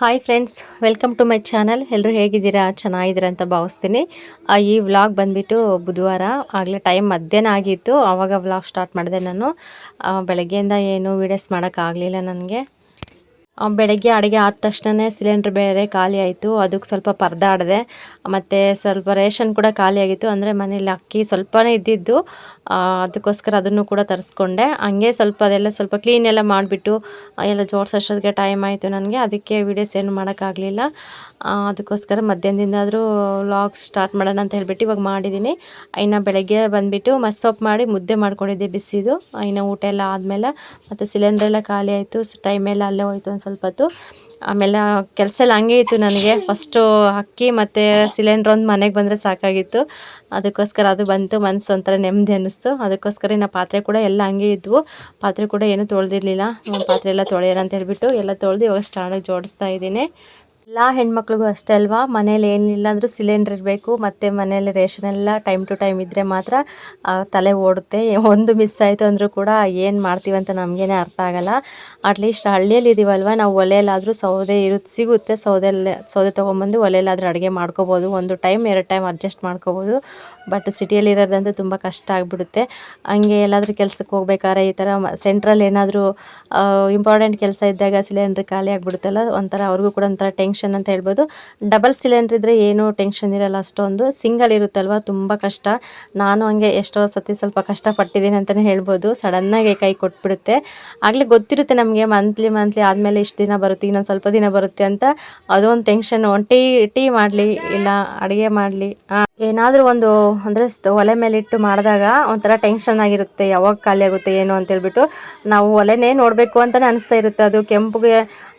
Hi friends welcome to my channel ಎಲ್ಲರೂ ಹೇಗಿದ್ದೀರಾ? ಚೆನ್ನಾಗಿದ್ದೀರಾ ಅಂತ ಭಾವಿಸ್ತೀನಿ. ಈ ವ್ಲಾಗ್ ಬಂದುಬಿಟ್ಟು ಬುಧವಾರ, ಆಗಲೇ ಟೈಮ್ ಮಧ್ಯಾಹ್ನ ಆಗಿತ್ತು. ಆವಾಗ ವ್ಲಾಗ್ ಸ್ಟಾರ್ಟ್ ಮಾಡಿದೆ ನಾನು. ಬೆಳಗ್ಗೆಯಿಂದ ಏನು ವೀಡಿಯೋಸ್ ಮಾಡೋಕ್ಕಾಗಲಿಲ್ಲ ನನಗೆ. ಬೆಳಗ್ಗೆ ಅಡುಗೆ ಆದ ತಕ್ಷಣವೇ ಸಿಲಿಂಡ್ರ್ ಬೇರೆ ಖಾಲಿ ಆಯಿತು. ಅದಕ್ಕೆ ಸ್ವಲ್ಪ ಪರದಾಡಿದೆ. ಮತ್ತು ಸ್ವಲ್ಪ ರೇಷನ್ ಕೂಡ ಖಾಲಿ ಆಗಿತ್ತು. ಅಂದರೆ ಮನೇಲಿ ಅಕ್ಕಿ ಸ್ವಲ್ಪನೇ ಇದ್ದಿದ್ದು. ಅದಕ್ಕೋಸ್ಕರ ಅದನ್ನು ಕೂಡ ತರಿಸ್ಕೊಂಡೆ. ಹಂಗೆ ಸ್ವಲ್ಪ ಅದೆಲ್ಲ ಸ್ವಲ್ಪ ಕ್ಲೀನ್ ಎಲ್ಲ ಮಾಡಿಬಿಟ್ಟು ಎಲ್ಲ ಜೋಡಿಸೋಷ್ಟೊತ್ತಿಗೆ ಟೈಮ್ ಆಯಿತು ನನಗೆ. ಅದಕ್ಕೆ ವೀಡಿಯೋಸ್ ಏನು ಮಾಡೋಕ್ಕಾಗಲಿಲ್ಲ. ಅದಕ್ಕೋಸ್ಕರ ಮಧ್ಯಾಹ್ನದಿಂದಾದರೂ ವ್ಲಾಗ್ ಸ್ಟಾರ್ಟ್ ಮಾಡೋಣ ಅಂತ ಹೇಳಿಬಿಟ್ಟು ಇವಾಗ ಮಾಡಿದ್ದೀನಿ. ಇನ್ನು ಬೆಳಗ್ಗೆ ಬಂದುಬಿಟ್ಟು ಮಸ್ಸೊಪ್ಪು ಮಾಡಿ ಮುದ್ದೆ ಮಾಡ್ಕೊಂಡಿದ್ದೆ ಬಿಸಿದು. ಇನ್ನು ಊಟ ಎಲ್ಲ ಆದಮೇಲೆ, ಮತ್ತು ಸಿಲಿಂಡ್ರೆಲ್ಲ ಖಾಲಿ ಆಯಿತು. ಟೈಮ್ ಎಲ್ಲ ಅಲ್ಲೇ ಹೋಯ್ತು ಒಂದು ಸ್ವಲ್ಪ ಹೊತ್ತು. ಆಮೇಲೆ ಕೆಲಸ ಎಲ್ಲ ಹಂಗೆ ಇತ್ತು ನನಗೆ. ಫಸ್ಟು ಅಕ್ಕಿ ಮತ್ತು ಸಿಲಿಂಡ್ರ್ ಒಂದು ಮನೆಗೆ ಬಂದರೆ ಸಾಕಾಗಿತ್ತು. ಅದಕ್ಕೋಸ್ಕರ ಅದು ಬಂತು ಮನಸ್ಸು ಒಂಥರ ನೆಮ್ಮದಿ ಅನ್ನಿಸ್ತು. ಅದಕ್ಕೋಸ್ಕರ ಇನ್ನು ಪಾತ್ರೆ ಕೂಡ ಎಲ್ಲ ಹಂಗೆ ಇದ್ವು. ಪಾತ್ರೆ ಕೂಡ ಏನೂ ತೊಳೆದಿರಲಿಲ್ಲ. ಪಾತ್ರೆ ಎಲ್ಲ ತೊಳೆಯೋಣ ಅಂತ ಹೇಳಿಬಿಟ್ಟು ಎಲ್ಲ ತೊಳೆದು ಇವಾಗ ಸ್ಟ್ಯಾಂಡಾಗಿ ಜೋಡಿಸ್ತಾ ಇದ್ದೀನಿ. ಎಲ್ಲ ಹೆಣ್ಮಕ್ಳಿಗೂ ಅಷ್ಟೇ ಅಲ್ವಾ? ಮನೇಲಿ ಏನಿಲ್ಲ ಅಂದರೂ ಸಿಲಿಂಡ್ರ್ ಇರಬೇಕು, ಮತ್ತು ಮನೇಲಿ ರೇಷನ್ ಎಲ್ಲ ಟೈಮ್ ಟು ಟೈಮ್ ಇದ್ದರೆ ಮಾತ್ರ ತಲೆ ಓಡುತ್ತೆ. ಒಂದು ಮಿಸ್ ಆಯಿತು ಅಂದರೂ ಕೂಡ ಏನು ಅಂತ ನಮಗೇನೆ ಅರ್ಥ ಆಗಲ್ಲ. ಅಟ್ಲೀಸ್ಟ್ ಹಳ್ಳಿಯಲ್ಲಿ ಇದೀವಲ್ವ? ನಾವು ಒಲೆಯಲ್ಲಾದರೂ ಸೌದೆ ಇರುತ್ತೆ ಸಿಗುತ್ತೆ. ಸೌದೆಲ್ಲೇ ಸೌದೆ ತೊಗೊಂಬಂದು ಒಲೆಯಲ್ಲಾದರೂ ಅಡುಗೆ ಮಾಡ್ಕೋಬೋದು. ಒಂದು ಟೈಮ್ ಎರಡು ಟೈಮ್ ಅಡ್ಜಸ್ಟ್ ಮಾಡ್ಕೋಬೋದು. ಬಟ್ ಸಿಟಿಯಲ್ಲಿ ಇರೋದಂತೂ ತುಂಬ ಕಷ್ಟ ಆಗಿಬಿಡುತ್ತೆ. ಹಂಗೆ ಎಲ್ಲಾದರೂ ಕೆಲ್ಸಕ್ಕೆ ಹೋಗ್ಬೇಕಾದ್ರೆ ಈ ಥರ ಸೆಂಟ್ರಲ್ಲಿ ಏನಾದರೂ ಇಂಪಾರ್ಟೆಂಟ್ ಕೆಲಸ ಇದ್ದಾಗ ಸಿಲಿಂಡ್ರ್ ಖಾಲಿ ಆಗಿಬಿಡುತ್ತಲ್ಲ, ಒಂಥರ ಅವ್ರಿಗೂ ಕೂಡ ಒಂಥರ ಟೆನ್ಷನ್ ಅಂತ ಹೇಳ್ಬೋದು. ಡಬಲ್ ಸಿಲಿಂಡ್ರ್ ಇದ್ದರೆ ಏನೂ ಟೆನ್ಷನ್ ಇರಲ್ಲ, ಅಷ್ಟೊಂದು. ಸಿಂಗಲ್ ಇರುತ್ತಲ್ವ? ತುಂಬ ಕಷ್ಟ. ನಾನು ಹಂಗೆ ಎಷ್ಟೋ ಸತಿ ಸ್ವಲ್ಪ ಕಷ್ಟಪಟ್ಟಿದ್ದೀನಿ ಅಂತಲೇ ಹೇಳ್ಬೋದು. ಸಡನ್ನಾಗಿ ಕೈ ಕೊಟ್ಬಿಡುತ್ತೆ. ಆಗಲೇ ಗೊತ್ತಿರುತ್ತೆ ನಮಗೆ ಮಂತ್ಲಿ ಮಂತ್ಲಿ ಆದಮೇಲೆ ಇಷ್ಟು ದಿನ ಬರುತ್ತೆ, ಇನ್ನೊಂದು ಸ್ವಲ್ಪ ದಿನ ಬರುತ್ತೆ ಅಂತ. ಅದೊಂದು ಟೆನ್ಷನ್ ಒಂದು ಟೀ ಟೀ ಮಾಡಲಿ, ಇಲ್ಲ ಅಡುಗೆ ಮಾಡಲಿ ಏನಾದರೂ ಒಂದು, ಅಂದರೆ ಸ್ಟ ಒಲೆ ಮೇಲಿಟ್ಟು ಮಾಡಿದಾಗ ಒಂಥರ ಟೆನ್ಷನ್ ಆಗಿರುತ್ತೆ, ಯಾವಾಗ ಖಾಲಿ ಆಗುತ್ತೆ ಏನು ಅಂತೇಳ್ಬಿಟ್ಟು ನಾವು ಒಲೆನೇ ನೋಡಬೇಕು ಅಂತಲೇ ಅನಿಸ್ತಾ ಇರುತ್ತೆ. ಅದು ಕೆಂಪುಗೆ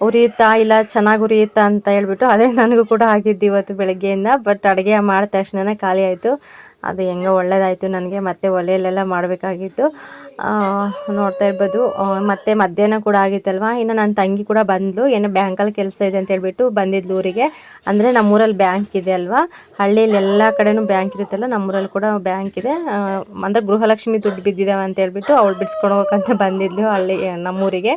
ಉರಿಯುತ್ತಾ ಇಲ್ಲ, ಚೆನ್ನಾಗಿ ಉರಿಯುತ್ತಾ ಅಂತ ಹೇಳ್ಬಿಟ್ಟು, ಅದೇ ನನಗೂ ಕೂಡ ಆಗಿದ್ದು ಇವತ್ತು ಬೆಳಗ್ಗೆಯಿಂದ. ಬಟ್ ಅಡುಗೆ ಮಾಡಿದ ತಕ್ಷಣನೇ ಖಾಲಿ ಆಯಿತು. ಅದು ಹೆಂಗೋ ಒಳ್ಳೇದಾಯಿತು ನನಗೆ, ಮತ್ತೆ ಒಲೆಯಲ್ಲೆಲ್ಲ ಮಾಡಬೇಕಾಗಿತ್ತು. ನೋಡ್ತಾ ಇರ್ಬೋದು. ಮತ್ತೆ ಮಧ್ಯಾಹ್ನ ಕೂಡ ಆಗಿತ್ತಲ್ವ? ಇನ್ನು ನನ್ನ ತಂಗಿ ಕೂಡ ಬಂದಳು ಏನೋ ಬ್ಯಾಂಕಲ್ಲಿ ಕೆಲಸ ಇದೆ ಅಂತ ಹೇಳ್ಬಿಟ್ಟು ಬಂದಿದ್ಲು ಊರಿಗೆ. ಅಂದರೆ ನಮ್ಮೂರಲ್ಲಿ ಬ್ಯಾಂಕ್ ಇದೆ ಅಲ್ವಾ? ಹಳ್ಳಿಯಲ್ಲಿ ಎಲ್ಲ ಕಡೆನೂ ಬ್ಯಾಂಕ್ ಇರುತ್ತಲ್ಲ, ನಮ್ಮೂರಲ್ಲಿ ಕೂಡ ಬ್ಯಾಂಕ್ ಇದೆ. ಅಂದರೆ ಗೃಹಲಕ್ಷ್ಮಿ ದುಡ್ಡು ಬಿದ್ದಿದ್ದಾವೆ ಅಂತ ಹೇಳ್ಬಿಟ್ಟು ಅವಳು ಬಿಡಿಸ್ಕೊಂಡು ಹೋಗೋಕ್ಕಂತ ಬಂದಿದ್ಲು ಹಳ್ಳಿ, ನಮ್ಮೂರಿಗೆ.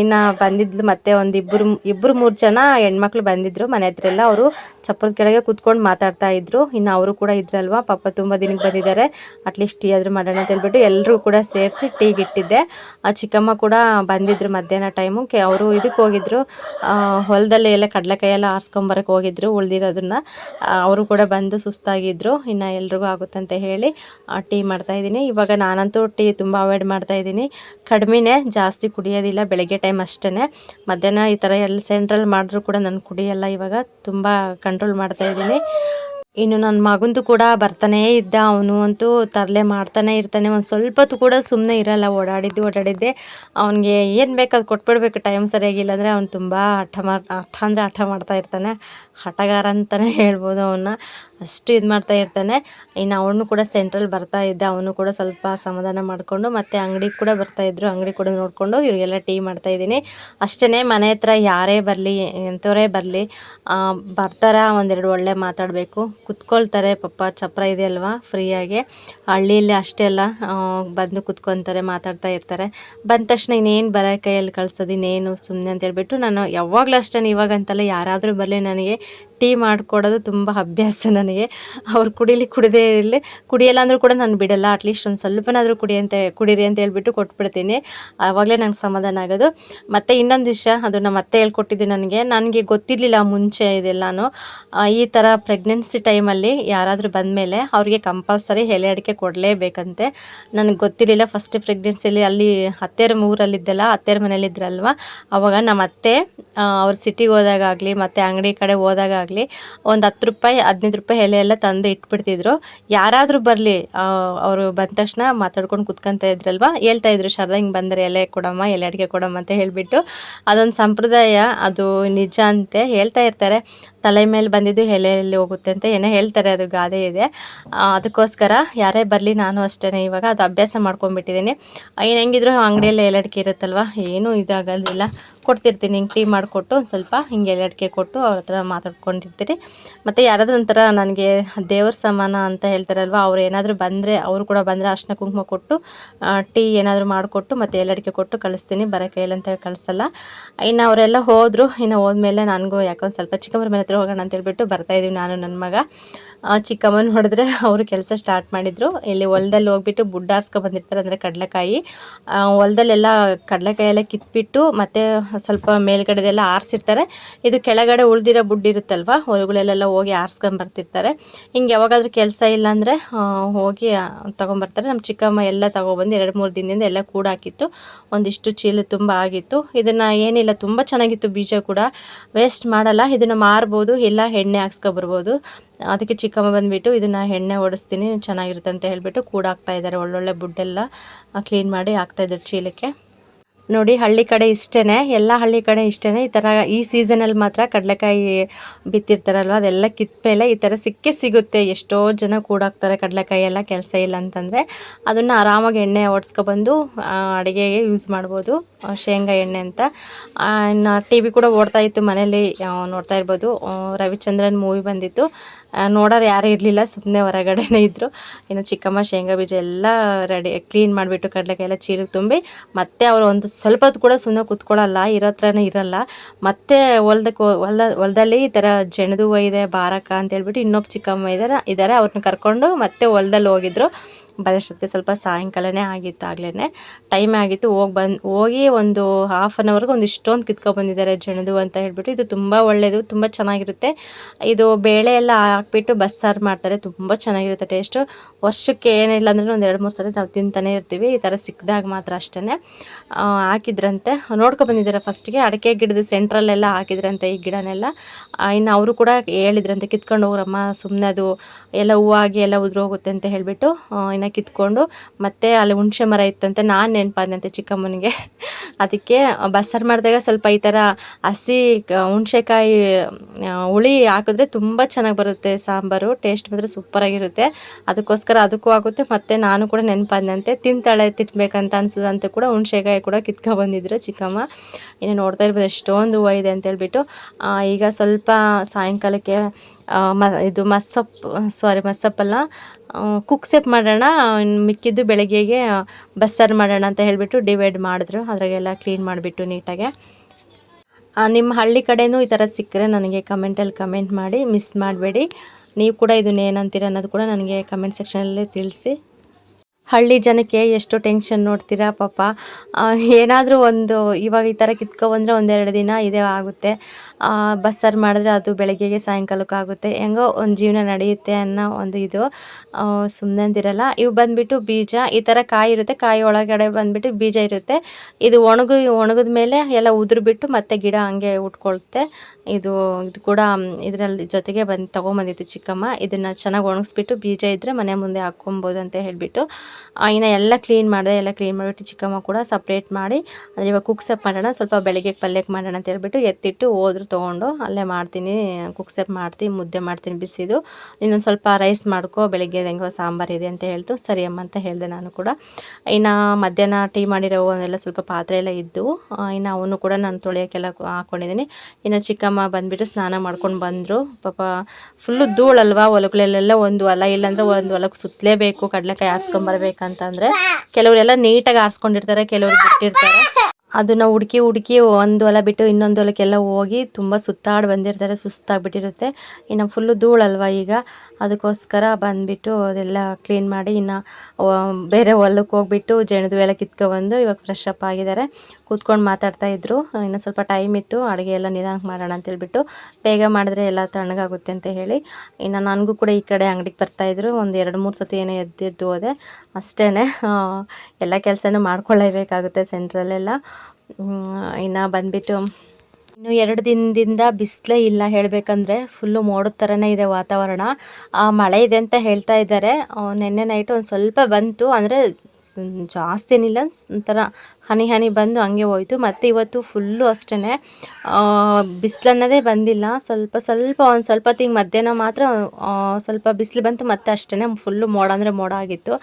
ಇನ್ನು ಬಂದಿದ್ಲು, ಮತ್ತೆ ಒಂದು ಇಬ್ಬರು ಇಬ್ಬರು ಮೂರು ಜನ ಹೆಣ್ಮಕ್ಳು ಬಂದಿದ್ರು ಮನೆ ಹತ್ರ ಎಲ್ಲ. ಅವರು ಚಪ್ಪಲ್ ಕೆಳಗೆ ಕೂತ್ಕೊಂಡು ಮಾತಾಡ್ತಾ ಇದ್ರು. ಇನ್ನು ಅವರು ಕೂಡ ಇದ್ರಲ್ವಾ? ಪಾಪ ತುಂಬ ದಿನಕ್ಕೆ ಬಂದಿದ್ದಾರೆ. ಅಟ್ಲೀಸ್ಟ್ ಟೀ ಆದರೂ ಮಾಡೋಣ ಅಂತ ಹೇಳ್ಬಿಟ್ಟು ಎಲ್ಲರೂ ಕೂಡ ಸೇರಿಸಿ ಟೀಗೆ ಇಟ್ಟಿದ್ದೆ ಆ ಚಿಕ್ಕಮ್ಮ ಕೂಡ ಬಂದಿದ್ರು ಮಧ್ಯಾಹ್ನ ಟೈಮು ಕೆ ಅವರು ಇದಕ್ಕೆ ಹೋಗಿದ್ರು. ಹೊಲದಲ್ಲಿ ಎಲ್ಲ ಕಡಲೆಕಾಯಿ ಎಲ್ಲ ಆರಿಸ್ಕೊಂಬರಕ್ಕೆ ಹೋಗಿದ್ರು ಉಳ್ದಿರೋದನ್ನ ಅವರು ಕೂಡ ಬಂದು ಸುಸ್ತಾಗಿದ್ರು. ಇನ್ನು ಎಲ್ರಿಗೂ ಆಗುತ್ತಂತ ಹೇಳಿ ಟೀ ಮಾಡ್ತಾಯಿದ್ದೀನಿ ಇವಾಗ ನಾನಂತೂ ಟೀ ತುಂಬ ಅವಾಯ್ಡ್ ಮಾಡ್ತಾ ಇದ್ದೀನಿ. ಕಡಿಮೆನೇ ಜಾಸ್ತಿ ಕುಡಿಯೋದಿಲ್ಲ, ಬೆಳಗ್ಗೆ ಟೈಮ್ ಅಷ್ಟೇ ಮಧ್ಯಾಹ್ನ ಈ ಥರ ಎಲ್ಲ ಸೆಂಟ್ರಲ್ ಮಾಡಿದ್ರು ಕೂಡ ನಾನು ಕುಡಿಯಲ್ಲ ಇವಾಗ ತುಂಬ ಕಂಟ್ರೋಲ್ ಮಾಡ್ತಾ ಇದ್ದೀನಿ. ಇನ್ನು ನನ್ನ ಮಗಂದು ಕೂಡ ಬರ್ತಾನೇ ಇದ್ದ. ಅವನು ಅಂತೂ ತರಲೆ ಮಾಡ್ತಾನೆ ಇರ್ತಾನೆ. ಒಂದು ಸ್ವಲ್ಪ ಹೊತ್ತು ಕೂಡ ಸುಮ್ಮನೆ ಇರಲ್ಲ. ಓಡಾಡಿದ್ದು, ಓಡಾಡಿದ್ದೆ. ಅವನಿಗೆ ಏನು ಬೇಕು ಅದು ಕೊಟ್ಬಿಡ್ಬೇಕು. ಟೈಮ್ ಸರಿಯಾಗಿಲ್ಲ ಅಂದರೆ ಅವ್ನು ತುಂಬ ಹಠ ಮಾಡ್ ಹಠ ಅಂದರೆ ಹಠ ಮಾಡ್ತಾ ಇರ್ತಾನೆ. ಹಠಗಾರ ಅಂತಲೇ ಹೇಳ್ಬೋದು ಅವನ್ನ ಅಷ್ಟು ಇದು ಮಾಡ್ತಾ ಇರ್ತಾನೆ. ಇನ್ನು ಅವನು ಕೂಡ ಸೆಂಟ್ರಲ್ ಬರ್ತಾ ಇದ್ದ. ಅವನು ಕೂಡ ಸ್ವಲ್ಪ ಸಮಾಧಾನ ಮಾಡಿಕೊಂಡು ಮತ್ತು ಅಂಗಡಿಗೆ ಕೂಡ ಬರ್ತಾ ಇದ್ರು. ಅಂಗಡಿ ಕೂಡ ನೋಡಿಕೊಂಡು ಇವರಿಗೆಲ್ಲ ಟೀ ಮಾಡ್ತಾ ಇದ್ದೀನಿ. ಅಷ್ಟೇ ಮನೆ ಹತ್ರ ಯಾರೇ ಬರಲಿ, ಎಂಥವರೇ ಬರಲಿ ಬರ್ತಾರ ಒಂದೆರಡು ಒಳ್ಳೆ ಮಾತಾಡಬೇಕು. ಕುತ್ಕೊಳ್ತಾರೆ. ಪಪ್ಪ ಚಪ್ರ ಇದೆ ಅಲ್ವಾ ಫ್ರೀಯಾಗಿ ಹಳ್ಳಿಯಲ್ಲಿ ಅಷ್ಟೇ ಅಲ್ಲ ಬಂದು ಕುತ್ಕೊತಾರೆ, ಮಾತಾಡ್ತಾ ಇರ್ತಾರೆ. ಬಂದ ತಕ್ಷಣ ಇನ್ನೇನು ಬರ ಕೈಯಲ್ಲಿ ಕಳ್ಸೋದು, ಇನ್ನೇನು ಸುಮ್ಮನೆ ಅಂತ ಹೇಳ್ಬಿಟ್ಟು ನಾನು ಯಾವಾಗಲೂ ಅಷ್ಟೇ ಇವಾಗಂತಲ್ಲ ಯಾರಾದರೂ ಬರಲಿ ನನಗೆ ಟೀ ಮಾಡಿಕೊಡೋದು ತುಂಬ ಅಭ್ಯಾಸ ನನಗೆ. ಅವ್ರು ಕುಡಿಲಿ ಕುಡಿದೇ ಇರಲಿ. ಕುಡಿಯಲ್ಲ ಅಂದರೂ ಕೂಡ ನಾನು ಬಿಡಲ್ಲ. ಅಟ್ಲೀಸ್ಟ್ ಒಂದು ಸ್ವಲ್ಪನಾದರೂ ಕುಡಿ ಅಂತ ಕುಡೀರಿ ಅಂತ ಹೇಳಿಬಿಟ್ಟು ಕೊಟ್ಬಿಡ್ತೀನಿ. ಆವಾಗಲೇ ನಂಗೆ ಸಮಾಧಾನ ಆಗೋದು. ಮತ್ತು ಇನ್ನೊಂದು ವಿಷಯ, ಅದು ನಮ್ಮ ಅತ್ತೆ ಹೇಳ್ಕೊಟ್ಟಿದ್ದು ನನಗೆ. ನನಗೆ ಗೊತ್ತಿರಲಿಲ್ಲ ಮುಂಚೆ ಇದೆಲ್ಲನೂ. ಈ ಥರ ಪ್ರೆಗ್ನೆನ್ಸಿ ಟೈಮಲ್ಲಿ ಯಾರಾದರೂ ಬಂದಮೇಲೆ ಅವ್ರಿಗೆ ಕಂಪಲ್ಸರಿ ಎಲೆ ಅಡಿಕೆ ಕೊಡಲೇಬೇಕಂತೆ. ನನಗೆ ಗೊತ್ತಿರಲಿಲ್ಲ ಫಸ್ಟ್ ಪ್ರೆಗ್ನೆನ್ಸಿಯಲ್ಲಿ ಅಲ್ಲಿ ಅತ್ತೆಯರ ಊರಲ್ಲಿದ್ದಲ್ಲ ಅತ್ತೆಯರ ಮನೇಲಿದ್ರಲ್ವ ಅವಾಗ ನಮ್ಮ ಅತ್ತೆ ಅವ್ರ ಸಿಟಿಗೆ ಹೋದಾಗಲಿ ಮತ್ತು ಅಂಗಡಿ ಕಡೆ ಹೋದಾಗಲಿ ಒಂದು ಹತ್ತು ರೂಪಾಯಿ, ಹದಿನೈದು ರೂಪಾಯಿ ಎಲೆ ಎಲ್ಲ ತಂದು ಇಟ್ಬಿಡ್ತಿದ್ರು. ಯಾರಾದರೂ ಬರಲಿ ಅವರು ಬಂದ ತಕ್ಷಣ ಮಾತಾಡ್ಕೊಂಡು ಕುತ್ಕೊಂತ ಇದ್ರಲ್ವ? ಹೇಳ್ತಾ ಇದ್ರು, ಶಾರದಾ, ಹಿಂಗೆ ಬಂದರೆ ಎಲೆ ಕೊಡಮ್ಮ, ಎಲೆ ಅಡಿಗೆ ಕೊಡಮ್ಮ, ಅಂತ ಹೇಳಿಬಿಟ್ಟು ಅದೊಂದು ಸಂಪ್ರದಾಯ ಅದು ನಿಜ ಅಂತೆ ಹೇಳ್ತಾ ಇರ್ತಾರೆ. ತಲೆ ಮೇಲೆ ಬಂದಿದ್ದು ಎಲೆಯಲ್ಲಿ ಹೋಗುತ್ತೆ ಅಂತ ಏನೋ ಹೇಳ್ತಾರೆ, ಅದು ಗಾದೆ ಇದೆ. ಅದಕ್ಕೋಸ್ಕರ ಯಾರೇ ಬರಲಿ, ನಾನು ಅಷ್ಟೇ ಇವಾಗ ಅದು ಅಭ್ಯಾಸ ಮಾಡ್ಕೊಂಡ್ಬಿಟ್ಟಿದ್ದೀನಿ. ಏನು ಹೆಂಗಿದ್ರು ಅಂಗಡಿಯಲ್ಲಿ ಎಲೆ ಅಡಿಕೆ ಇರುತ್ತಲ್ವ? ಏನೂ ಇದಾಗೋದಿಲ್ಲ ಕೊಡ್ತಿರ್ತೀನಿ. ಹಿಂಗೆ ಟೀ ಮಾಡಿಕೊಟ್ಟು ಒಂದು ಸ್ವಲ್ಪ ಹಿಂಗೆ ಎಲೆ ಕೊಟ್ಟು ಅವ್ರ ಹತ್ರ ಮಾತಾಡ್ಕೊಂಡಿರ್ತೀನಿ ಮತ್ತು ಯಾರಾದ್ರೂ ಒಂಥರ ನನಗೆ ದೇವ್ರ ಸಮಾನ ಅಂತ ಹೇಳ್ತಾರಲ್ವ, ಅವ್ರು ಏನಾದರೂ ಬಂದರೆ, ಅವರು ಕೂಡ ಬಂದರೆ ಅರ್ಶಿನ ಕುಂಕುಮ ಕೊಟ್ಟು ಟೀ ಏನಾದರೂ ಮಾಡಿಕೊಟ್ಟು ಮತ್ತು ಎಲೆ ಕೊಟ್ಟು ಕಳಿಸ್ತೀನಿ ಬರೋಕೆ ಅಂತ ಕಳಿಸಲ್ಲ. ಇನ್ನು ಅವರೆಲ್ಲ ಹೋದರು, ಇನ್ನು ಹೋದ್ಮೇಲೆ ನನಗೂ ಯಾಕೊಂದು ಸ್ವಲ್ಪ ಚಿಕ್ಕಮ್ಮರ ಮೇಲೆ ಹತ್ರ ಹೋಗೋಣ ಅಂತ ಹೇಳ್ಬಿಟ್ಟು ಬರ್ತಾಯಿದ್ದೀವಿ ನಾನು ನನ್ನ ಮಗ. ಚಿಕ್ಕಮ್ಮನ ಹೊಡೆದ್ರೆ ಅವರು ಕೆಲಸ ಸ್ಟಾರ್ಟ್ ಮಾಡಿದರು. ಇಲ್ಲಿ ಹೊಲದಲ್ಲಿ ಹೋಗ್ಬಿಟ್ಟು ಬುಡ್ಡಾರ್ಸ್ಕೊ ಬಂದಿರ್ತಾರೆ ಅಂದರೆ ಕಡಲೆಕಾಯಿ. ಹೊಲದಲ್ಲೆಲ್ಲ ಕಡಲೆಕಾಯಿ ಎಲ್ಲ ಕಿತ್ಬಿಟ್ಟು ಮತ್ತು ಸ್ವಲ್ಪ ಮೇಲ್ಗಡೆದೆಲ್ಲ ಆರಿಸಿರ್ತಾರೆ. ಇದು ಕೆಳಗಡೆ ಉಳಿದಿರೋ ಬುಡ್ ಇರುತ್ತಲ್ವ ಹೊಲಗಳಲ್ಲೆಲ್ಲ ಹೋಗಿ ಆರಿಸ್ಕೊಂಬರ್ತಿರ್ತಾರೆ ಹಿಂಗೆ ಯಾವಾಗಾದ್ರೂ ಕೆಲಸ ಇಲ್ಲ ಅಂದರೆ ಹೋಗಿ ತಗೊಂಬರ್ತಾರೆ. ನಮ್ಮ ಚಿಕ್ಕಮ್ಮ ಎಲ್ಲ ತೊಗೊಬಂದು ಎರಡು ಮೂರು ದಿನದಿಂದ ಎಲ್ಲ ಕೂಡ ಹಾಕಿತ್ತು. ಒಂದಿಷ್ಟು ಚೀಲ ತುಂಬ ಆಗಿತ್ತು. ಇದನ್ನು ಏನಿಲ್ಲ, ತುಂಬ ಚೆನ್ನಾಗಿತ್ತು ಬೀಜ ಕೂಡ. ವೇಸ್ಟ್ ಮಾಡಲ್ಲ, ಇದನ್ನು ಮಾರ್ಬೋದು, ಇಲ್ಲ ಎಣ್ಣೆ ಹಾಕ್ಸ್ಕೊಬರ್ಬೋದು ಅದಕ್ಕೆ ಚಿಕ್ಕಮ್ಮ ಬಂದುಬಿಟ್ಟು ಇದನ್ನು ಎಣ್ಣೆ ಓಡಿಸ್ತೀನಿ, ಚೆನ್ನಾಗಿರುತ್ತೆ ಅಂತ ಹೇಳಿಬಿಟ್ಟು ಕೂಡ ಇದ್ದಾರೆ ಒಳ್ಳೊಳ್ಳೆ ಬುಡ್ಡೆಲ್ಲ ಕ್ಲೀನ್ ಮಾಡಿ ಹಾಕ್ತಾಯಿದ್ದಾರೆ ಚೀಲಕ್ಕೆ. ನೋಡಿ, ಹಳ್ಳಿ ಕಡೆ ಇಷ್ಟೇ ಎಲ್ಲ ಹಳ್ಳಿ ಕಡೆ ಇಷ್ಟೇ ಈ ಥರ ಈ ಸೀಸನಲ್ಲಿ ಮಾತ್ರ ಕಡಲೆಕಾಯಿ ಬಿತ್ತಿರ್ತಾರಲ್ವ, ಅದೆಲ್ಲ ಕಿತ್ಮೇಲೆ ಈ ಥರ ಸಿಕ್ಕೇ ಸಿಗುತ್ತೆ. ಎಷ್ಟೋ ಜನ ಕೂಡಾಕ್ತಾರೆ ಕಡಲೆಕಾಯಿ ಎಲ್ಲ, ಕೆಲಸ ಇಲ್ಲ ಅಂತಂದರೆ. ಅದನ್ನು ಆರಾಮಾಗಿ ಎಣ್ಣೆ ಓಡಿಸ್ಕೊಬಂದು ಅಡುಗೆಗೆ ಯೂಸ್ ಮಾಡ್ಬೋದು. ಶೇಂಗಾ ಎಣ್ಣೆ ಅಂತ. ಇನ್ನು ಟಿ ವಿ ಕೂಡ ಓಡ್ತಾ ಇತ್ತು ಮನೇಲಿ ನೋಡ್ತಾ ಇರ್ಬೋದು. ರವಿಚಂದ್ರನ್ ಮೂವಿ ಬಂದಿತ್ತು. ನೋಡೋರು ಯಾರು ಇರಲಿಲ್ಲ ಸುಮ್ಮನೆ ಹೊರಗಡೆನೇ ಇದ್ದರು ಇನ್ನು ಚಿಕ್ಕಮ್ಮ, ಶೇಂಗಾ ಬೀಜ ಎಲ್ಲ ರೆಡಿ ಕ್ಲೀನ್ ಮಾಡಿಬಿಟ್ಟು ಕಡಲೆಕಾಯಿ ಎಲ್ಲ ಚೀಲಕ್ಕೆ ತುಂಬಿ, ಮತ್ತೆ ಅವರು ಒಂದು ಸ್ವಲ್ಪ ಕೂಡ ಸುಮ್ಮನೆ ಕೂತ್ಕೊಳ್ಳಲ್ಲ ಇರೋ ಹತ್ರನೇ ಇರಲ್ಲ. ಮತ್ತೆ ಹೊಲ್ದಕ್ಕೆ ಹೊಲ್ದ, ಹೊಲದಲ್ಲಿ ಈ ಥರ ಜಣದುವ ಇದೆ, ಬಾರಕ ಅಂತ ಹೇಳ್ಬಿಟ್ಟು ಇನ್ನೊಬ್ಬ ಚಿಕ್ಕಮ್ಮ ಇದ್ದಾರೆ ಇದ್ದಾರೆ ಅವ್ರನ್ನ ಕರ್ಕೊಂಡು ಮತ್ತೆ ಹೊಲ್ದಲ್ಲಿ ಹೋಗಿದ್ರು. ಬರೋಷ್ಟೊತ್ತಿಗೆ ಸ್ವಲ್ಪ ಸಾಯಂಕಾಲನೇ ಆಗಿತ್ತು ಆಗ್ಲೇ ಟೈಮ್ ಆಗಿತ್ತು. ಹೋಗಿ ಬಂದು, ಹೋಗಿ ಒಂದು ಹಾಫ್ ಆನ್ ಅವರ್ಗೆ ಒಂದು ಇಷ್ಟೊಂದು ಕಿತ್ಕೊಬಂದಿದ್ದಾರೆ ಜನದು ಅಂತ ಹೇಳ್ಬಿಟ್ಟು ಇದು ತುಂಬ ಒಳ್ಳೆಯದು ತುಂಬ ಚೆನ್ನಾಗಿರುತ್ತೆ. ಇದು ಬೇಳೆ ಎಲ್ಲ ಹಾಕ್ಬಿಟ್ಟು ಬಸ್ಸಾರು ಮಾಡ್ತಾರೆ, ತುಂಬ ಚೆನ್ನಾಗಿರುತ್ತೆ ಟೇಸ್ಟು ವರ್ಷಕ್ಕೆ ಏನಿಲ್ಲ ಅಂದ್ರೆ ಒಂದು ಎರಡು ಮೂರು ಸಲ ನಾವು ತಿಂತಾನೆ ಇರ್ತೀವಿ, ಈ ಥರ ಸಿಕ್ಕಿದಾಗ ಮಾತ್ರ ಅಷ್ಟೇ ಹಾಕಿದ್ರಂತೆ. ಬಂದಿದ್ದಾರೆ ಫಸ್ಟಿಗೆ ಅಡಿಕೆ ಗಿಡದ ಸೆಂಟ್ರಲ್ಲೆಲ್ಲ ಹಾಕಿದ್ರಂತೆ ಈ ಗಿಡನೆಲ್ಲ. ಇನ್ನು ಅವರು ಕೂಡ ಹೇಳಿದ್ರಂತೆ, ಕಿತ್ಕೊಂಡು ಹೋಗ್ರಮ್ಮ ಸುಮ್ಮನೆ ಅದು ಎಲ್ಲ ಹೂವಾಗಿ ಎಲ್ಲ ಉದುರೋಗುತ್ತೆ ಅಂತ ಹೇಳಿಬಿಟ್ಟು. ಇನ್ನು ಕಿತ್ಕೊಂಡು ಮತ್ತೆ ಅಲ್ಲಿ ಹುಣಸೆ ಮರ ಇತ್ತಂತೆ, ನಾನು ನೆನಪಾದಂತೆ ಚಿಕ್ಕಮ್ಮನಿಗೆ. ಅದಕ್ಕೆ ಬಸ್ಸಾರು ಮಾಡಿದಾಗ ಸ್ವಲ್ಪ ಈ ಥರ ಹಸಿ ಹುಣಸೆಕಾಯಿ ಹುಳಿ ಹಾಕಿದ್ರೆ ತುಂಬ ಚೆನ್ನಾಗಿ ಬರುತ್ತೆ ಸಾಂಬಾರು, ಟೇಸ್ಟ್ ಮಾತ್ರ ಸೂಪರಾಗಿರುತ್ತೆ ಅದಕ್ಕೋಸ್ಕರ ಅದಕ್ಕೂ ಆಗುತ್ತೆ, ಮತ್ತು ನಾನು ಕೂಡ ನೆನಪಾದಂತೆ ತಿಂತಾಳೆ, ತಿನ್ಬೇಕಂತ ಅನ್ಸದಂತೆ ಕೂಡ ಹುಣ್ಸೆಕಾಯಿ ಕೂಡ ಕಿತ್ಕೊ ಬಂದಿದ್ರು ಚಿಕ್ಕಮ್ಮ. ಇನ್ನು ನೋಡ್ತಾ ಇರ್ಬೋದು ಎಷ್ಟೊಂದು ಹೂವು ಇದೆ ಅಂತ ಹೇಳ್ಬಿಟ್ಟು. ಈಗ ಸ್ವಲ್ಪ ಸಾಯಂಕಾಲಕ್ಕೆ ಮ, ಇದು ಮಸ್ಸಪ್ಪು ಸಾರಿ ಮಸ್ಸಪ್ಪಲ್ಲ ಕುಕ್ಸೆಪ್ ಮಾಡೋಣ, ಇನ್ನು ಮಿಕ್ಕಿದ್ದು ಬೆಳಗ್ಗೆಗೆ ಬಸ್ಸಾರು ಮಾಡೋಣ ಅಂತ ಹೇಳಿಬಿಟ್ಟು ಡಿವೈಡ್ ಮಾಡಿದ್ರು. ಅದ್ರಾಗೆಲ್ಲ ಕ್ಲೀನ್ ಮಾಡಿಬಿಟ್ಟು ನೀಟಾಗೆ. ನಿಮ್ಮ ಹಳ್ಳಿ ಕಡೆನೂ ಈ ಥರ ಸಿಕ್ಕರೆ ನನಗೆ ಕಮೆಂಟಲ್ಲಿ ಕಮೆಂಟ್ ಮಾಡಿ ಮಿಸ್ ಮಾಡಬೇಡಿ. ನೀವು ಕೂಡ ಇದನ್ನ ಏನಂತೀರ ಅನ್ನೋದು ಕೂಡ ನನಗೆ ಕಮೆಂಟ್ ಸೆಕ್ಷನಲ್ಲಿ ತಿಳಿಸಿ. ಹಳ್ಳಿ ಜನಕ್ಕೆ ಎಷ್ಟು ಟೆನ್ಷನ್ ನೋಡ್ತೀರಾ ಪಾಪ. ಏನಾದರೂ ಒಂದು ಇವಾಗ ಈ ಥರ ಕಿತ್ಕೊಬಂದ್ರೆ ಒಂದೆರಡು ದಿನ ಇದೇ ಆಗುತ್ತೆ. ಬಸ್ಸಾರು ಮಾಡಿದ್ರೆ ಅದು ಬೆಳಗ್ಗೆಗೆ ಸಾಯಂಕಾಲಕ್ಕೆ ಆಗುತ್ತೆ. ಹೆಂಗೋ ಒಂದು ಜೀವನ ನಡೆಯುತ್ತೆ ಅನ್ನೋ ಒಂದು ಇದು. ಸುಮ್ಮನೆ ಅಂದಿರಲ್ಲ ಇವು ಬಂದುಬಿಟ್ಟು ಬೀಜ, ಈ ಥರ ಕಾಯಿ ಇರುತ್ತೆ. ಕಾಯಿ ಒಳಗಡೆ ಬಂದುಬಿಟ್ಟು ಬೀಜ ಇರುತ್ತೆ. ಇದು ಒಣಗಿ ಒಣಗಿದ ಮೇಲೆ ಎಲ್ಲ ಉದುರಿಬಿಟ್ಟು ಮತ್ತೆ ಗಿಡ ಹಂಗೆ ಉಟ್ಕೊಳುತ್ತೆ. ಇದು ಇದು ಕೂಡ ಇದರಲ್ಲಿ ಜೊತೆಗೆ ಬಂದು ತೊಗೊಂಬಂದಿತ್ತು ಚಿಕ್ಕಮ್ಮ. ಇದನ್ನು ಚೆನ್ನಾಗಿ ಒಣಗಿಸ್ಬಿಟ್ಟು ಬೀಜ ಇದ್ದರೆ ಮನೆ ಮುಂದೆ ಹಾಕ್ಕೊಬೋದು ಅಂತ ಹೇಳಿಬಿಟ್ಟು ಇನ್ನು ಎಲ್ಲ ಕ್ಲೀನ್ ಮಾಡಿದೆ, ಎಲ್ಲ ಕ್ಲೀನ್ ಮಾಡಿಬಿಟ್ಟು ಚಿಕ್ಕಮ್ಮ ಕೂಡ ಸಪ್ರೇಟ್ ಮಾಡಿ, ಅಂದರೆ ಇವಾಗ ಕುಕ್ಸಪ್ ಮಾಡೋಣ, ಸ್ವಲ್ಪ ಬೆಳಗ್ಗೆ ಪಲ್ಯಕ್ಕೆ ಮಾಡೋಣ ಅಂತ ಹೇಳ್ಬಿಟ್ಟು ಎತ್ತಿಟ್ಟು ಹೋದ್ರು ತೊಗೊಂಡು, ಅಲ್ಲೇ ಮಾಡ್ತೀನಿ ಕುಕ್ಸಪ್ ಮಾಡ್ತೀನಿ ಮುದ್ದೆ ಮಾಡ್ತೀನಿ ಬಿಸಿದು. ಇನ್ನೊಂದು ಸ್ವಲ್ಪ ರೈಸ್ ಮಾಡ್ಕೊ, ಬೆಳಗ್ಗೆ ಹೆಂಗೋ ಸಾಂಬಾರು ಇದೆ ಅಂತ ಹೇಳ್ತು, ಸರಿ ಅಮ್ಮ ಅಂತ ಹೇಳಿದೆ ನಾನು ಕೂಡ. ಇನ್ನು ಮಧ್ಯಾಹ್ನ ಟೀ ಮಾಡಿರೋ ಎಲ್ಲ ಸ್ವಲ್ಪ ಪಾತ್ರೆ ಎಲ್ಲ ಇದ್ದು ಇನ್ನು ಅವನು ಕೂಡ ನಾನು ತೊಳೆಯೋಕ್ಕೆಲ್ಲ ಹಾಕ್ಕೊಂಡಿದ್ದೀನಿ ಇನ್ನು ಚಿಕ್ಕಮ್ಮ ಬಂದುಬಿಟ್ಟು ಸ್ನಾನ ಮಾಡ್ಕೊಂಡು ಬಂದರು. ಪಾಪ ಫುಲ್ಲು ಧೂಳಲ್ವಾ ಹೊಲಗಳಲ್ಲೆಲ್ಲ ಒಂದು ಹೊಲ, ಇಲ್ಲಾಂದ್ರೆ ಒಂದು ಹೊಲಕ್ಕೆ ಸುತ್ತಲೇಬೇಕು ಕಡಲೆಕಾಯಿ ಆರಿಸ್ಕೊಂಬರ್ಬೇಕಂತಂದರೆ ಕೆಲವರೆಲ್ಲ ನೀಟಾಗಿ ಆರಿಸ್ಕೊಂಡಿರ್ತಾರೆ, ಕೆಲವರು ಬಿಟ್ಟಿರ್ತಾರೆ. ಅದನ್ನು ಹುಡುಕಿ ಹುಡುಕಿ ಒಂದು ಹೊಲ ಬಿಟ್ಟು ಇನ್ನೊಂದು ಹೊಲಕ್ಕೆಲ್ಲ ಹೋಗಿ ತುಂಬ ಸುತ್ತಾಡಿ ಬಂದಿರ್ತಾರೆ, ಸುಸ್ತಾಗಿಬಿಟ್ಟಿರುತ್ತೆ. ಇನ್ನು ಫುಲ್ಲು ಧೂಳಲ್ವಾ ಈಗ? ಅದಕ್ಕೋಸ್ಕರ ಬಂದುಬಿಟ್ಟು ಅದೆಲ್ಲ ಕ್ಲೀನ್ ಮಾಡಿ ಇನ್ನು ಬೇರೆ ಹೊಲಕ್ಕೆ ಹೋಗ್ಬಿಟ್ಟು ಜೇಣದ ಎಲ್ಲ ಕಿತ್ಕೊಬಂದು ಇವಾಗ ಫ್ರೆಶ್ ಅಪ್ ಆಗಿದ್ದಾರೆ. ಕೂತ್ಕೊಂಡು ಮಾತಾಡ್ತಾ ಇದ್ದರು ಇನ್ನು ಸ್ವಲ್ಪ ಟೈಮ್ ಇತ್ತು. ಅಡುಗೆ ಎಲ್ಲ ನಿಧಾನಕ್ಕೆ ಮಾಡೋಣ ಅಂತ ಹೇಳ್ಬಿಟ್ಟು ಬೇಗ ಮಾಡಿದ್ರೆ ಎಲ್ಲ ತಣ್ಣಗಾಗುತ್ತೆ ಅಂತ ಹೇಳಿ. ಇನ್ನು ನನಗೂ ಕೂಡ ಈ ಕಡೆ ಅಂಗಡಿಗೆ ಬರ್ತಾಯಿದ್ರು ಒಂದು ಎರಡು ಮೂರು ಸತಿ ಏನೋ ಎದ್ದೆದ್ದು ಹೋದೆ. ಅಷ್ಟೇ ಎಲ್ಲ ಕೆಲಸನೂ ಮಾಡ್ಕೊಳ್ಳೇಬೇಕಾಗುತ್ತೆ ಸೆಂಟ್ರಲ್ಲೆಲ್ಲ ಇನ್ನು ಬಂದುಬಿಟ್ಟು ಇನ್ನು ಎರಡು ದಿನದಿಂದ ಬಿಸಿಲೇ ಇಲ್ಲ ಹೇಳಬೇಕಂದ್ರೆ ಫುಲ್ಲು ಮೋಡದ ಥರನೇ ಇದೆ ವಾತಾವರಣ. ಮಳೆ ಇದೆ ಅಂತ ಹೇಳ್ತಾ ಇದ್ದಾರೆ. ನಿನ್ನೆ ನೈಟ್ ಒಂದು ಸ್ವಲ್ಪ ಬಂತು, ಅಂದರೆ ಜಾಸ್ತಿ ಏನಿಲ್ಲ ಒಂಥರ ಹನಿ ಹನಿ ಬಂದು ಹಂಗೆ ಹೋಯ್ತು. ಮತ್ತು ಇವತ್ತು ಫುಲ್ಲು ಅಷ್ಟೇ ಬಿಸಿಲನ್ನೋದೇ ಬಂದಿಲ್ಲ. ಸ್ವಲ್ಪ ಸ್ವಲ್ಪ ಒಂದು ಸ್ವಲ್ಪ ತಿಂಗ್ ಮಧ್ಯಾಹ್ನ ಮಾತ್ರ ಆ, ಸ್ವಲ್ಪ ಬಿಸಿಲು ಬಂತು. ಮತ್ತೆ ಅಷ್ಟೇ ಫುಲ್ಲು ಮೋಡ ಅಂದರೆ ಮೋಡ ಆಗಿತ್ತು.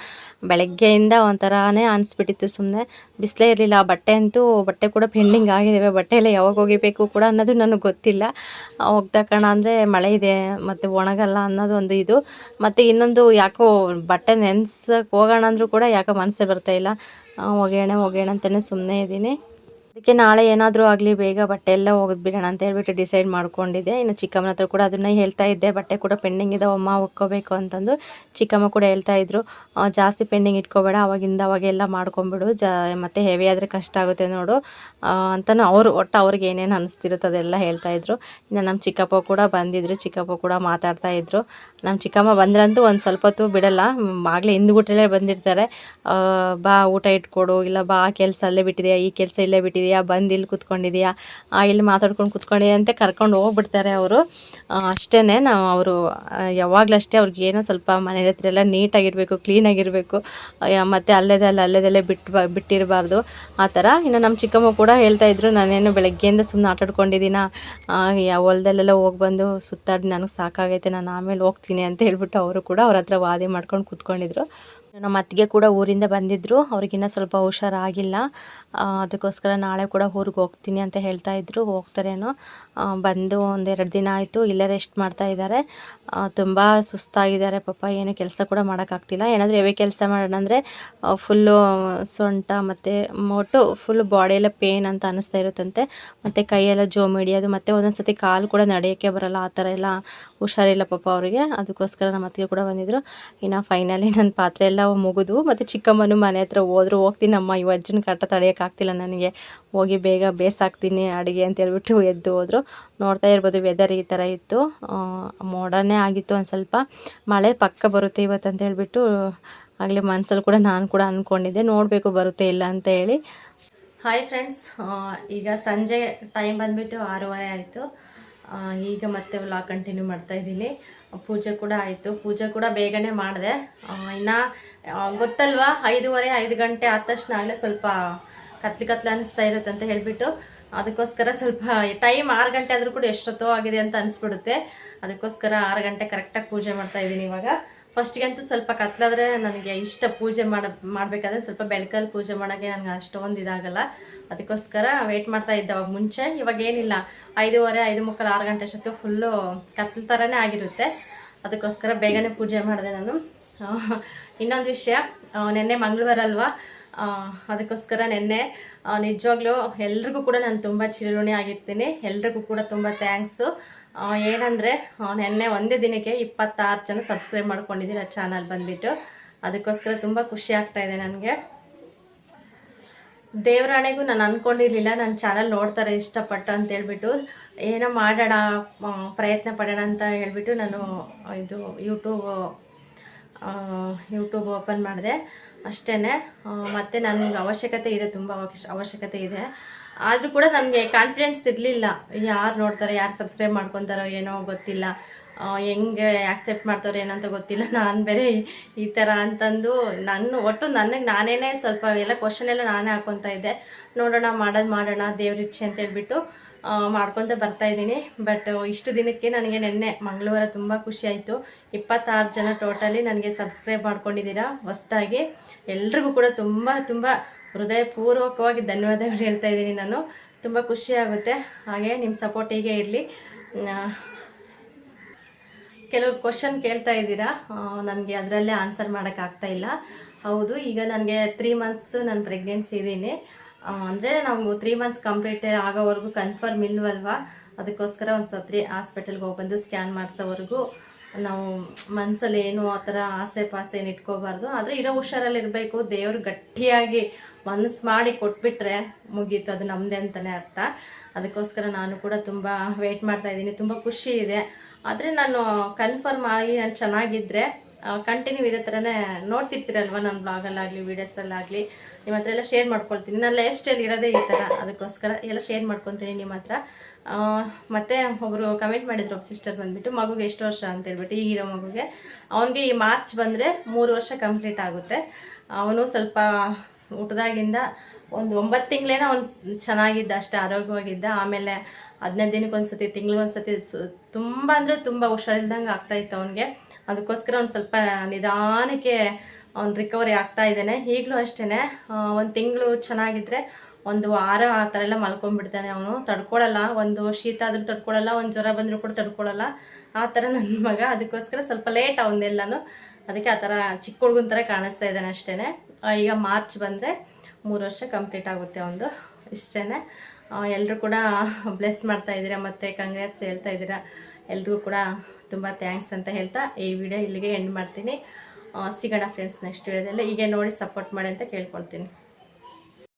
ಬೆಳಗ್ಗೆಯಿಂದ ಒಂಥರನೇ ಅನಿಸ್ಬಿಟ್ಟಿತ್ತು ಸುಮ್ಮನೆ ಬಿಸಿಲೇ ಇರಲಿಲ್ಲ. ಬಟ್ಟೆ ಅಂತೂ ಬಟ್ಟೆ ಕೂಡ ಪೆಂಡಿಂಗ್ ಆಗಿದ್ದಾವೆ ಬಟ್ಟೆ ಎಲ್ಲ ಯಾವಾಗ ಒಗಿಬೇಕು ಕೂಡ ಅನ್ನೋದು ನನಗೆ ಗೊತ್ತಿಲ್ಲ. ಹೋಗ್ತಾ ಕಣ ಅಂದರೆ ಮಳೆ ಇದೆ. ಮತ್ತು ಒಣಗಲ್ಲ ಅನ್ನೋದು ಒಂದು ಇದು. ಮತ್ತು ಇನ್ನೊಂದು ಯಾಕೋ ಬಟ್ಟೆ ನೆನ್ಸಕ್ಕೆ ಹೋಗೋಣ ಅಂದರೂ ಕೂಡ ಯಾಕೋ ಮನಸ್ಸೇ ಬರ್ತಾ ಇಲ್ಲ. ಆ, ಒಗೆಯೋಣ ಒಗೆಯೋಣ ಅಂತಲೇ ಸುಮ್ಮನೆ ಇದ್ದೀನಿ. ಅದಕ್ಕೆ ನಾಳೆ ಏನಾದರೂ ಆಗಲಿ, ಬೇಗ ಬಟ್ಟೆ ಎಲ್ಲ ಒಗೆದು ಬಿಡೋಣ ಅಂತ ಹೇಳ್ಬಿಟ್ಟು ಡಿಸೈಡ್ ಮಾಡ್ಕೊಂಡಿದ್ದೆ. ಇನ್ನು ಚಿಕ್ಕಮ್ಮನ ಹತ್ರ ಕೂಡ ಅದನ್ನ ಹೇಳ್ತಾ ಇದ್ದೆ. ಬಟ್ಟೆ ಕೂಡ ಪೆಂಡಿಂಗ್ ಇದೆ, ಅಮ್ಮ ಒಕ್ಕೋಬೇಕು ಅಂತಂದು ಚಿಕ್ಕಮ್ಮ ಕೂಡ ಹೇಳ್ತಾ ಇದ್ರು. ಜಾಸ್ತಿ ಪೆಂಡಿಂಗ್ ಇಟ್ಕೋಬೇಡ, ಅವಾಗಿಂದ ಅವಾಗೆಲ್ಲ ಮಾಡ್ಕೊಂಬಿಡು ಜಾ, ಮತ್ತೆ ಹೆವಿ ಆದರೆ ಕಷ್ಟ ಆಗುತ್ತೆ ನೋಡು. ಅಂತಲೂ ಅವರು ಒಟ್ಟು ಅವ್ರಿಗೆ ಏನೇನು ಅನಿಸ್ತಿರುತ್ತೆ ಅದೆಲ್ಲ ಹೇಳ್ತಾ ಇದ್ರು. ಇನ್ನು ನಮ್ಮ ಚಿಕ್ಕಪ್ಪ ಕೂಡ ಬಂದಿದ್ರು, ಚಿಕ್ಕಪ್ಪ ಕೂಡ ಮಾತಾಡ್ತಾ ಇದ್ರು. ನಮ್ಮ ಚಿಕ್ಕಮ್ಮ ಬಂದ್ರಂತೂ ಒಂದು ಸ್ವಲ್ಪ ಹೊತ್ತು ಬಿಡಲ್ಲ. ಆಗಲೇ ಹಿಂದ್ಗುಟ್ಟಲೇ ಬಂದಿರ್ತಾರೆ. ಬಾ, ಊಟ ಇಟ್ಕೊಡು, ಇಲ್ಲ ಬಾ, ಕೆಲಸ ಅಲ್ಲೇ ಬಿಟ್ಟಿದೆಯಾ, ಈ ಕೆಲಸ ಇಲ್ಲೇ ಬಿಟ್ಟಿದೆಯಾ ಬಂದು ಇಲ್ಲಿ ಕೂತ್ಕೊಂಡಿದ್ಯಾ? ಇಲ್ಲಿ ಮಾತಾಡ್ಕೊಂಡು ಕೂತ್ಕೊಂಡಿದ್ಯಾ ಅಂತ ಕರ್ಕೊಂಡು ಹೋಗ್ಬಿಡ್ತಾರೆ ಅವರು. ಅಷ್ಟೇ ನಾವು ಅವರು ಯಾವಾಗಲೂ ಅಷ್ಟೇ ಅವ್ರಿಗೆ ಏನೋ ಸ್ವಲ್ಪ ಮನೆ ಹತ್ರ ಎಲ್ಲ ನೀಟಾಗಿರಬೇಕು, ಕ್ಲೀನಾಗಿರಬೇಕು ಮತ್ತು ಅಲ್ಲೇದಲ್ಲ ಅಲ್ಲೇದಲ್ಲೇ ಬಿಟ್ಟು ಬಿಟ್ಟಿರಬಾರ್ದು. ಆ ಥರ ಇನ್ನು ನಮ್ಮ ಚಿಕ್ಕಮ್ಮ ಕೂಡ ಹೇಳ್ತಾ ಇದ್ರು, ನಾನೇನು ಬೆಳಗ್ಗೆಯಿಂದ ಸುಮ್ಮನೆ ಆಟಾಡ್ಕೊಂಡಿದ್ದೀನ ಹೊಲದಲ್ಲೆಲ್ಲ ಹೋಗಿ ಬಂದು ಸುತ್ತಾಡಿ ನನಗೆ ಸಾಕಾಗೈತೆ, ನಾನು ಆಮೇಲೆ ಹೋಗ್ತೀನಿ ಅಂತ ಹೇಳ್ಬಿಟ್ಟು ಅವರು ಕೂಡ ಅವ್ರ ಹತ್ರ ವಾದಿ ಮಾಡ್ಕೊಂಡು ಕೂತ್ಕೊಂಡಿದ್ರು. ನಮ್ಮ ಅತ್ತಿಗೆ ಕೂಡ ಊರಿಂದ ಬಂದಿದ್ದರು ಅವ್ರಿಗಿನ್ನ ಸ್ವಲ್ಪ ಹುಷಾರಾಗಿಲ್ಲ. ಅದಕ್ಕೋಸ್ಕರ ನಾಳೆ ಕೂಡ ಊರಿಗೆ ಹೋಗ್ತೀನಿ ಅಂತ ಹೇಳ್ತಾ ಇದ್ರು. ಹೋಗ್ತಾರೇನೋ ಬಂದು ಒಂದೆರಡು ದಿನ ಆಯಿತು, ಇಲ್ಲೇ ರೆಸ್ಟ್ ಮಾಡ್ತಾ ಇದ್ದಾರೆ ತುಂಬ ಸುಸ್ತಾಗಿದ್ದಾರೆ ಪಾಪ, ಏನು ಕೆಲಸ ಕೂಡ ಮಾಡೋಕ್ಕಾಗ್ತಿಲ್ಲ ಏನಾದರೂ ಹೆವಿ ಕೆಲಸ ಮಾಡೋಣ ಅಂದರೆ ಫುಲ್ಲು ಸೊಂಟ ಮತ್ತು ಒಟ್ಟು ಫುಲ್ ಬಾಡಿಯೆಲ್ಲ ಪೇನ್ ಅಂತ ಅನ್ನಿಸ್ತಾ ಇರುತ್ತಂತೆ. ಮತ್ತು ಕೈಯೆಲ್ಲ ಜೋಮ್ ಹಿಡಿಯೋದು ಮತ್ತು ಒಂದೊಂದು ಸತಿ ಕಾಲು ಕೂಡ ನಡೆಯೋಕ್ಕೆ ಬರಲ್ಲ, ಆ ಥರ ಎಲ್ಲ ಹುಷಾರಿಲ್ಲ ಪಾಪ ಅವರಿಗೆ. ಅದಕ್ಕೋಸ್ಕರ ನಮ್ಮ ಅತ್ತಿಗೆ ಕೂಡ ಬಂದಿದ್ದರು ಇನ್ನು ಫೈನಲಿ ನನ್ನ ಪಾತ್ರೆ ಎಲ್ಲ ಮುಗಿದು ಮತ್ತು ಚಿಕ್ಕಮ್ಮನು ಮನೆ ಹತ್ರ ಹೋದರೂ. ಹೋಗ್ತೀನಿ ಅಮ್ಮ ಈ ಅಜ್ಜನ ತಡೆಯೋಕ್ಕಾಗ್ತಿಲ್ಲ ನನಗೆ. ಹೋಗಿ ಬೇಗ ಬೇಸಾಕ್ತೀನಿ ಅಡುಗೆ ಅಂತ ಹೇಳ್ಬಿಟ್ಟು ಎದ್ದು ಹೋದರು. ನೋಡ್ತಾ ಇರ್ಬೋದು ವೆದರ್ ಈ ಥರ ಇತ್ತು. ಮೋಡನೇ ಆಗಿತ್ತು ಒಂದು ಸ್ವಲ್ಪ. ಮಳೆ ಪಕ್ಕ ಬರುತ್ತೆ ಇವತ್ತು ಅಂತ ಹೇಳ್ಬಿಟ್ಟು, ಆಗಲೇ ಮನಸ್ಸಲ್ಲಿ ಕೂಡ ನಾನು ಕೂಡ ಅಂದ್ಕೊಂಡಿದ್ದೆ ನೋಡಬೇಕು ಬರುತ್ತೆ ಇಲ್ಲ ಅಂತ ಹೇಳಿ. ಹಾಯ್ ಫ್ರೆಂಡ್ಸ್ ಈಗ ಸಂಜೆ ಟೈಮ್ ಬಂದುಬಿಟ್ಟು ಆರೂವರೆ ಆಯಿತು. ಈಗ ಮತ್ತೆ ವ್ಲಾಗ್ ಕಂಟಿನ್ಯೂ ಮಾಡ್ತಾ ಇದ್ದೀನಿ. ಪೂಜೆ ಕೂಡ ಆಯಿತು. ಪೂಜೆ ಕೂಡ ಬೇಗನೆ ಮಾಡಿದೆ. ಇನ್ನು ಗೊತ್ತಲ್ವಾ? ಐದೂವರೆ, ಐದು ಗಂಟೆ ಆದ ತಕ್ಷಣ ಆಗಲೇ ಸ್ವಲ್ಪ ಕತ್ಲಿ ಕತ್ಲೆ ಅನ್ನಿಸ್ತಾ ಇರುತ್ತೆ ಅಂತ ಹೇಳಿಬಿಟ್ಟು. ಅದಕ್ಕೋಸ್ಕರ ಸ್ವಲ್ಪ ಟೈಮ್ ಆರು ಗಂಟೆ ಆದರೂ ಕೂಡ ಎಷ್ಟೊತ್ತೋ ಆಗಿದೆ ಅಂತ ಅನಿಸ್ಬಿಡುತ್ತೆ. ಅದಕ್ಕೋಸ್ಕರ ಆರು ಗಂಟೆ ಕರೆಕ್ಟಾಗಿ ಪೂಜೆ ಮಾಡ್ತಾ ಇದ್ದೀನಿ ಇವಾಗ. ಫಸ್ಟ್ಗಂತೂ ಸ್ವಲ್ಪ ಕತ್ಲಾದ್ರೆ ನನಗೆ ಇಷ್ಟ ಪೂಜೆ ಮಾಡ, ಮಾಡಬೇಕಾದ್ರೆ ಸ್ವಲ್ಪ ಬೆಳಕಲ್ಲಿ ಪೂಜೆ ಮಾಡೋಕ್ಕೆ ನನಗೆ ಅಷ್ಟೊಂದು ಇದಾಗಲ್ಲ. ಅದಕ್ಕೋಸ್ಕರ ವೆಯ್ಟ್ ಮಾಡ್ತಾ ಇದ್ದೆ ಅವಾಗ ಮುಂಚೆ. ಇವಾಗ ಏನಿಲ್ಲ, ಐದೂವರೆ, ಐದು ಮುಕ್ಕಾಲು ಆರು ಗಂಟೆ ಅಷ್ಟೊತ್ತಿಗೆ ಫುಲ್ಲು ಕತ್ಲ ಥರನೇ ಆಗಿರುತ್ತೆ. ಅದಕ್ಕೋಸ್ಕರ ಬೇಗನೆ ಪೂಜೆ ಮಾಡಿದೆ ನಾನು. ಇನ್ನೊಂದು ವಿಷಯ ನೆನ್ನೆ ಮಂಗಳವಾರ ಅಲ್ವಾ? ಅದಕ್ಕೋಸ್ಕರ ನಿನ್ನೆ ನಿಜವಾಗ್ಲೂ ಎಲ್ರಿಗೂ ಕೂಡ ನಾನು ತುಂಬ ಚಿರಋಣಿ ಆಗಿರ್ತೀನಿ. ಎಲ್ರಿಗೂ ಕೂಡ ತುಂಬ ಥ್ಯಾಂಕ್ಸು ಏನಂದರೆ ನಿನ್ನೆ ಒಂದೇ ದಿನಕ್ಕೆ ಇಪ್ಪತ್ತಾರು ಜನ ಸಬ್ಸ್ಕ್ರೈಬ್ ಮಾಡ್ಕೊಂಡಿದ್ದೀರ ಚಾನಲ್ ಬಂದುಬಿಟ್ಟು. ಅದಕ್ಕೋಸ್ಕರ ತುಂಬ ಖುಷಿ ಆಗ್ತಾ ಇದೆ ನನಗೆ. ದೇವರಾಣೆಗೂ ನಾನು ಅಂದ್ಕೊಂಡಿರಲಿಲ್ಲ ನನ್ನ ಚಾನಲ್ ನೋಡ್ತಾರೆ ಇಷ್ಟಪಟ್ಟು ಅಂತ ಹೇಳ್ಬಿಟ್ಟು. ಏನೋ ಮಾಡೋಣ ಪ್ರಯತ್ನ ಪಡೋಣ ಅಂತ ಹೇಳ್ಬಿಟ್ಟು ನಾನು ಇದು ಯೂಟ್ಯೂಬ್ ಯೂಟ್ಯೂಬ್ ಓಪನ್ ಮಾಡಿದೆ. ಅಷ್ಟೇ ಮತ್ತು ನನಗೆ ಅವಶ್ಯಕತೆ ಇದೆ, ತುಂಬ ಅವಶ್ಯ- ಅವಶ್ಯಕತೆ ಇದೆ. ಆದರೂ ಕೂಡ ನನಗೆ ಕಾನ್ಫಿಡೆನ್ಸ್ ಇರಲಿಲ್ಲ. ಯಾರು ನೋಡ್ತಾರೆ, ಯಾರು ಸಬ್ಸ್ಕ್ರೈಬ್ ಮಾಡ್ಕೊತಾರೋ ಏನೋ ಗೊತ್ತಿಲ್ಲ. ಹೆಂಗೆ ಆಕ್ಸೆಪ್ಟ್ ಮಾಡ್ತಾರೋ ಏನಂತ ಗೊತ್ತಿಲ್ಲ. ನಾನು ಬೇರೆ ಈ- ಥರ ಅಂತಂದು ನನ್ನ, ಒಟ್ಟು ನನಗೆ ನಾನೇನೇ ಸ್ವಲ್ಪ ಎಲ್ಲ ಕ್ವಶನ್ ಎಲ್ಲ ನಾನೇ ಹಾಕ್ಕೊತಾ ಇದ್ದೆ. ನೋಡೋಣ, ಮಾಡೋದು ಮಾಡೋಣ, ದೇವ್ರ ಇಚ್ಛೆ ಅಂತ ಹೇಳ್ಬಿಟ್ಟು ಮಾಡ್ಕೊತ ಬರ್ತಾ ಇದ್ದೀನಿ. ಬಟ್ ಇಷ್ಟು ದಿನಕ್ಕೆ ನನಗೆ ನಿನ್ನೆ ಮಂಗಳವಾರ ತುಂಬ ಖುಷಿ ಆಯಿತು. ಇಪ್ಪತ್ತಾರು ಜನ ಟೋಟಲಿ ನನಗೆ ಸಬ್ಸ್ಕ್ರೈಬ್ ಮಾಡ್ಕೊಂಡಿದ್ದೀರಾ, ಹೊಸ್ದಾಗಿ. ಎಲ್ರಿಗೂ ಕೂಡ ತುಂಬ ತುಂಬ ಹೃದಯಪೂರ್ವಕವಾಗಿ ಧನ್ಯವಾದಗಳು ಹೇಳ್ತಾ ಇದ್ದೀನಿ ನಾನು. ತುಂಬ ಖುಷಿ ಆಗುತ್ತೆ. ಹಾಗೆ ನಿಮ್ಮ ಸಪೋರ್ಟ್ ಹೀಗೆ ಇರಲಿ. ಕೆಲವ್ರು ಕ್ವಶನ್ ಕೇಳ್ತಾ ಇದ್ದೀರಾ? ನನಗೆ ಅದರಲ್ಲೇ ಆನ್ಸರ್ ಮಾಡೋಕ್ಕಾಗ್ತಾ ಇಲ್ಲ. ಹೌದು, ಈಗ ನನಗೆ ತ್ರೀ ಮಂತ್ಸ್ ನಾನು ಪ್ರೆಗ್ನೆನ್ಸಿ ಇದ್ದೀನಿ. ಅಂದರೆ ನಾವು ತ್ರೀ ಮಂತ್ಸ್ ಕಂಪ್ಲೀಟ್ ಆಗೋವರೆಗೂ ಕನ್ಫರ್ಮ್ ಇಲ್ವಲ್ವಾ? ಅದಕ್ಕೋಸ್ಕರ ಒಂದು ಸತ್ರಿ ಹಾಸ್ಪಿಟಲ್ಗೆ ಹೋಗಿ ಬಂದು ಸ್ಕ್ಯಾನ್ ಮಾಡಿಸೋವರೆಗೂ ನಾವು ಮನಸ್ಸಲ್ಲಿ ಏನು ಆ ಥರ ಆಸೆ ಪಾಸೆ ಇಟ್ಕೋಬಾರ್ದು. ಆದರೆ ಇರೋ ಹುಷಾರಲ್ಲಿ ಇರಬೇಕು ದೇವರು ಗಟ್ಟಿಯಾಗಿ ಮನಸ್ಸು ಮಾಡಿ ಕೊಟ್ಬಿಟ್ರೆ ಮುಗೀತು. ಅದು ನಮ್ಮದೇ ಅಂತಲೇ ಅರ್ಥ. ಅದಕ್ಕೋಸ್ಕರ ನಾನು ಕೂಡ ತುಂಬ ವೆಯ್ಟ್ ಮಾಡ್ತಾ ಇದ್ದೀನಿ. ತುಂಬ ಖುಷಿ ಇದೆ. ಆದರೆ ನಾನು ಕನ್ಫರ್ಮ್ ಆಗಿ ನಾನು ಚೆನ್ನಾಗಿದ್ದರೆ ಕಂಟಿನ್ಯೂ ಇದೇ ಥರನೇ ನೋಡ್ತಿರ್ತೀರಲ್ವ ನನ್ನ ಬ್ಲಾಗಲ್ಲಾಗಲಿ ವೀಡಿಯೋಸಲ್ಲಾಗಲಿ ನಿಮ್ಮ ಹತ್ರ ಎಲ್ಲ ಶೇರ್ ಮಾಡ್ಕೊಳ್ತೀನಿ. ನನ್ನ ಲೈಫ್ ಸ್ಟೈಲ್ ಇರೋದೇ ಈ ಥರ. ಅದಕ್ಕೋಸ್ಕರ ಎಲ್ಲ ಶೇರ್ ಮಾಡ್ಕೊತೀನಿ ನಿಮ್ಮ ಹತ್ರ. ಮತ್ತೆ ಒಬ್ಬರು ಕಮೆಂಟ್ ಮಾಡಿದ್ರು ಒಬ್ಬ ಸಿಸ್ಟರ್ ಬಂದ್ಬಿಟ್ಟು, ಮಗುಗೆ ಎಷ್ಟು ವರ್ಷ ಅಂತ ಹೇಳ್ಬಿಟ್ಟು, ಈಗಿರೋ ಮಗುಗೆ. ಅವನಿಗೆ ಈ ಮಾರ್ಚ್ ಬಂದರೆ ಮೂರು ವರ್ಷ ಕಂಪ್ಲೀಟ್ ಆಗುತ್ತೆ. ಅವನು ಸ್ವಲ್ಪ ಊಟದಾಗಿಂದ ಒಂದು ಒಂಬತ್ತು ತಿಂಗಳೇನ ಅವನು ಚೆನ್ನಾಗಿದ್ದ, ಅಷ್ಟೇ ಆರೋಗ್ಯವಾಗಿದ್ದ. ಆಮೇಲೆ ಹದಿನೈದು ದಿನಕ್ಕೆ ಒಂದ್ಸತಿ ತಿಂಗ್ಳಿಗೊಂದ್ಸತಿ ಸು, ತುಂಬ ಅಂದರೆ ತುಂಬ ಹುಷಾರಿಲ್ದಂಗೆ ಆಗ್ತಾಯಿತ್ತು ಅವನಿಗೆ. ಅದಕ್ಕೋಸ್ಕರ ಅವ್ನು ಸ್ವಲ್ಪ ನಿಧಾನಕ್ಕೆ ಅವ್ನು ರಿಕವರಿ ಆಗ್ತಾ ಇದ್ದಾನೆ. ಈಗಲೂ ಅಷ್ಟೇ ಒಂದು ತಿಂಗಳು ಚೆನ್ನಾಗಿದ್ದರೆ ಒಂದು ವಾರ ಆ ಥರ ಎಲ್ಲ ಮಲ್ಕೊಂಡ್ಬಿಡ್ತಾನೆ ಅವನು. ತಡ್ಕೊಳಲ್ಲ. ಒಂದು ಶೀತ ಆದರೂ ತಡ್ಕೊಳಲ್ಲ. ಒಂದು ಜ್ವರ ಬಂದರೂ ಕೂಡ ತಡ್ಕೊಳಲ್ಲ. ಆ ಥರ ನನ್ನ ಮಗ. ಅದಕ್ಕೋಸ್ಕರ ಸ್ವಲ್ಪ ಲೇಟ್ ಅವನ್ನೆಲ್ಲನೂ ಅದಕ್ಕೆ ಆ ಥರ ಚಿಕ್ಕ ಹುಡುಗನ ಥರ ಕಾಣಿಸ್ತಾ ಇದ್ದಾನೆ ಅಷ್ಟೇ ಈಗ ಮಾರ್ಚ್ ಬಂದರೆ ಮೂರು ವರ್ಷ ಕಂಪ್ಲೀಟ್ ಆಗುತ್ತೆ ಒಂದು ಇಷ್ಟೇ ಎಲ್ಲರೂ ಕೂಡ ಬ್ಲೆಸ್ ಮಾಡ್ತಾ ಇದ್ದೀರಾ? ಮತ್ತು ಕಂಗ್ರ್ಯಾಟ್ಸ್ ಹೇಳ್ತಾ ಇದ್ದೀರಾ? ಎಲ್ರಿಗೂ ಕೂಡ ತುಂಬ ಥ್ಯಾಂಕ್ಸ್ ಅಂತ ಹೇಳ್ತಾ ಈ ವಿಡಿಯೋ ಇಲ್ಲಿಗೆ ಎಂಡ್ ಮಾಡ್ತೀನಿ. ಸಿಗೋಣ ಫ್ರೆಂಡ್ಸ್ ನೆಕ್ಸ್ಟ್ ವಿಡಿಯೋದಲ್ಲಿ ಹೀಗೆ ನೋಡಿ ಸಪೋರ್ಟ್ ಮಾಡಿ ಅಂತ ಕೇಳ್ಕೊಳ್ತೀನಿ.